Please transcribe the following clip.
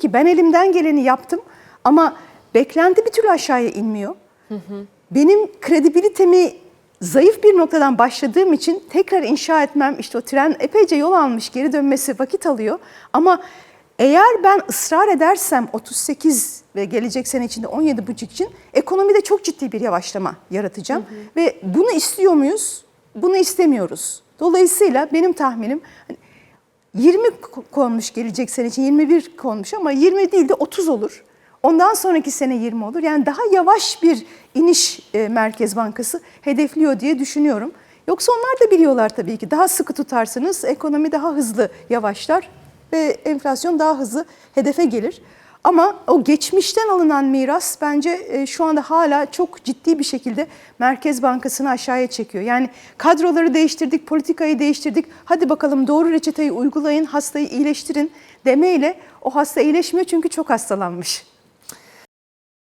ki ben elimden geleni yaptım ama beklenti bir türlü aşağıya inmiyor. Benim kredibilitemi zayıf bir noktadan başladığım için tekrar inşa etmem işte o tren epeyce yol almış geri dönmesi vakit alıyor. Ama eğer ben ısrar edersem 38 ve gelecek sene içinde 17,5 için ekonomide çok ciddi bir yavaşlama yaratacağım. Ve bunu istiyor muyuz? Bunu istemiyoruz. Dolayısıyla benim tahminim hani 20 ko- konmuş gelecek sene için 21 konmuş ama 20 değil de 30 olur. Ondan sonraki sene 20 olur. Yani daha yavaş bir iniş e, Merkez Bankası hedefliyor diye düşünüyorum. Yoksa onlar da biliyorlar tabii ki. Daha sıkı tutarsanız ekonomi daha hızlı yavaşlar ve enflasyon daha hızlı hedefe gelir. Ama o geçmişten alınan miras bence e, şu anda hala çok ciddi bir şekilde Merkez Bankası'nı aşağıya çekiyor. Yani kadroları değiştirdik, politikayı değiştirdik. Hadi bakalım doğru reçeteyi uygulayın, hastayı iyileştirin demeyle o hasta iyileşmiyor çünkü çok hastalanmış.